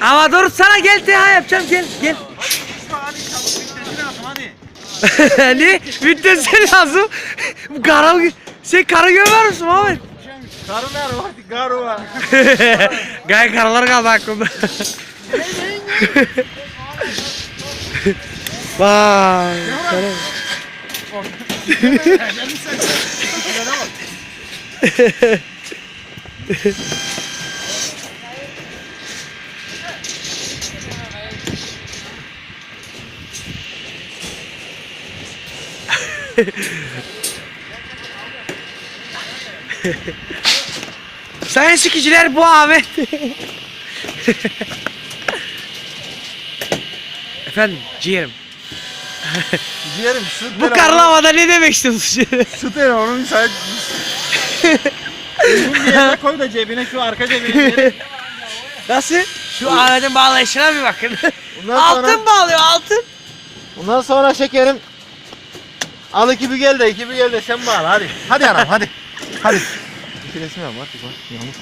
Ama dur sana gel TH yapacağım gel gel. Hadi. ne? Müddetsin lazım. Kara sen karı görmüyor musun Muhammed? Karı ver hadi karı var. Gay karalar kaldı aklımda. Vay. kara. Sayın sikiciler bu Ahmet. Efendim ciğerim. Ciğerim süt Bu karlamada ne demek istiyorsun? Süt ver onun müsait. Uygun bir yere koy da cebine şu arka cebine. Nasıl? Şu Ahmet'in bağlayışına bir bakın. Bundan altın sonra, bağlıyor altın. bundan sonra şekerim. Al iki bügel de iki bügel de sen bağla hadi. Hadi anam hadi. Hadi. Bir resim yap bak. Yağmur.